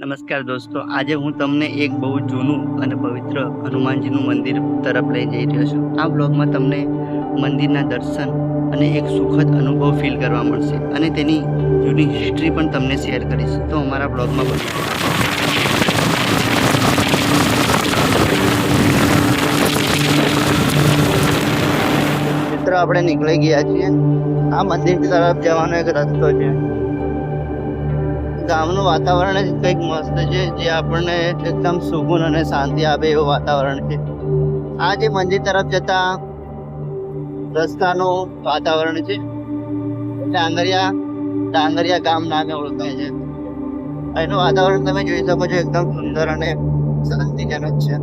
નમસ્કાર દોસ્તો, આજે હું તમને એક બહુ જૂનું અને પવિત્ર હનુમાનજીનું મંદિર તરફ લઈ જઈ રહ્યો છું. આ બ્લોગમાં તમને મંદિરના દર્શન અને એક સુખદ અનુભવ ફીલ કરવા મળશે અને તેની જૂની હિસ્ટ્રી પણ તમને શેર કરીશ. તો અમારા બ્લોગમાં બની મિત્રો, આપણે નીકળી ગયા છીએ. આ મંદિર તરફ જવાનો એક રસ્તો છે. ગામનું વાતાવરણ જ કંઈક મસ્ત છે, જે આપણને એકદમ સુકૂન અને શાંતિ આપે એવું વાતાવરણ છે. આ જે મંદિર તરફ જતા રસ્તાનું વાતાવરણ છે. ડાંગરિયા ડાંગરિયા ગામ નામે ઓળખાય છે. એનું વાતાવરણ તમે જોઈ શકો છો, એકદમ સુંદર અને શાંતિજનક છે.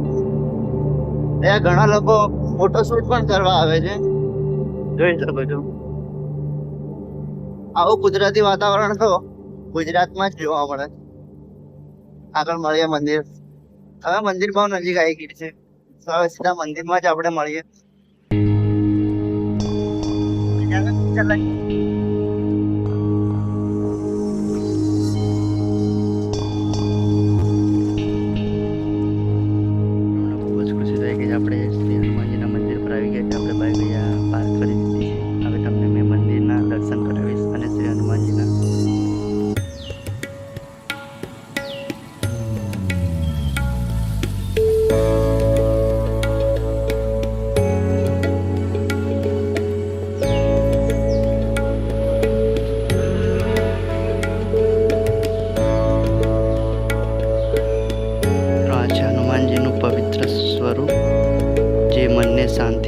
ત્યાં ઘણા લોકો ફોટોશૂટ પણ કરવા આવે છે. જોઈ શકો છો. આવું કુદરતી વાતાવરણ તો ગુજરાતમાં જ જોવા મળે. આગળ મળીએ મંદિર. હવે મંદિર બહુ નજીક આવી ગઈ છે. હવે સીધા મંદિરમાં જ આપણે મળીએ.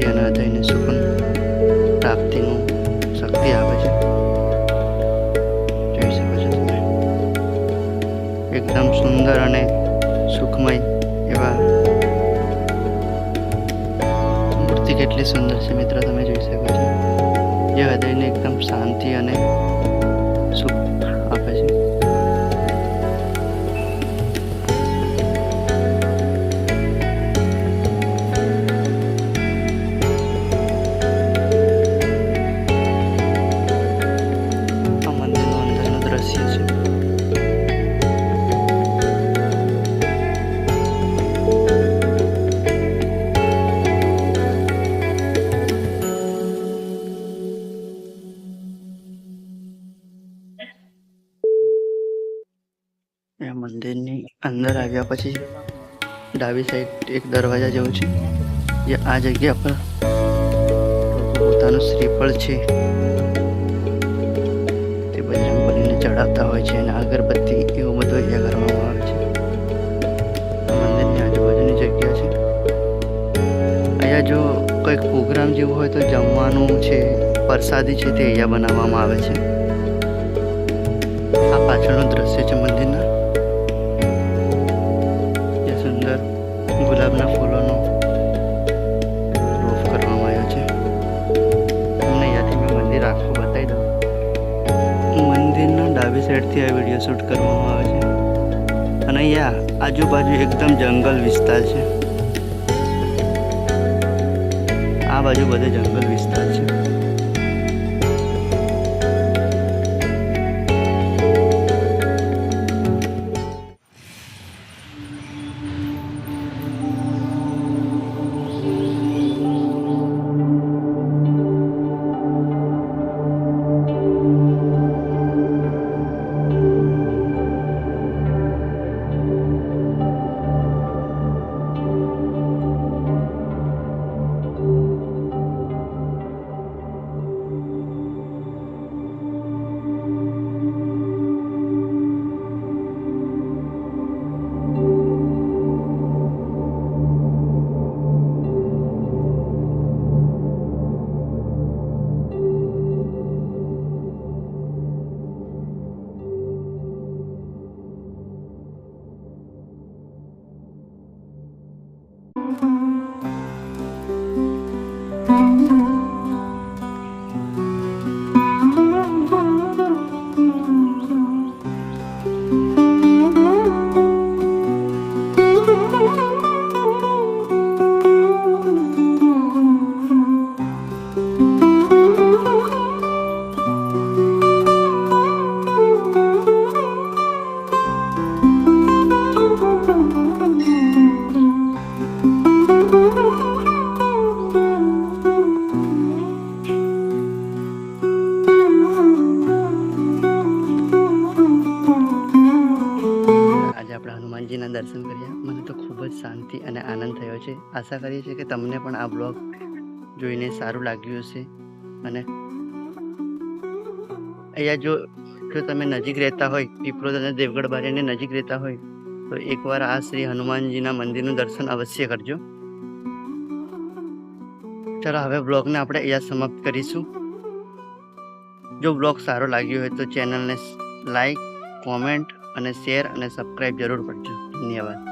શાંતિ હૃદયને સુકૂન પ્રાપ્તિનું શક્તિ આપે છે. જોઈ શકો છો તમે એકદમ સુંદર અને સુખમય એવા મૂર્તિ કેટલી સુંદર છે મિત્રો, તમે જોઈ શકો છો. જે હૃદયને એકદમ શાંતિ એ મંદિરની અંદર આવ્યા પછી ડાબી સાઈડ એક દરવાજા જેવું છે. જે આ જગ્યા પર પોતાનું શ્રીફળ છે. તે બજરંગબલીને ચડાવતા હોય છે અને અગરબત્તી એવું બધું અહીંયા કરવામાં આવે છે. મંદિરની આજુબાજુની જગ્યા છે. અહીંયા જો કંઈક પ્રોગ્રામ જેવું હોય તો જમવાનું છે, પ્રસાદી છે તે અહીંયા બનાવવામાં આવે છે. આ પાછળનું દ્રશ્ય છે મંદિરના. ગુલાબના ફૂલોનો રોપ કરવામાં આવ્યો છે. તમને અહીંયાથી મેં મંદિર આખું બતાવી દઉં. મંદિરના ડાબી સાઈડથી આ વીડિયો શૂટ કરવામાં આવે છે. અને અહીંયા આજુબાજુ એકદમ જંગલ વિસ્તાર છે. આ બાજુ બધે જંગલ વિસ્તાર છે. હનુમાનજીના દર્શન કર્યા. મને તો ખૂબ જ શાંતિ અને આનંદ થયો છે. આશા કરીએ છીએ કે તમને પણ આ બ્લોગ જોઈને સારું લાગ્યું હશે. અને અહીંયા જો જો તમે નજીક રહેતા હોય પીપળોદ અને દેવગઢ બારીની નજીક રહેતા હોય, તો એકવાર આ શ્રી હનુમાનજીના મંદિરનું દર્શન અવશ્ય કરજો. ચાલો, હવે બ્લોગને આપણે અહીંયા સમાપ્ત કરીશું. જો બ્લોગ સારો લાગ્યો હોય તો ચેનલને લાઈક, કોમેન્ટ અને શેર અને સબસ્ક્રાઈબ જરૂર કરજો. ધન્યવાદ.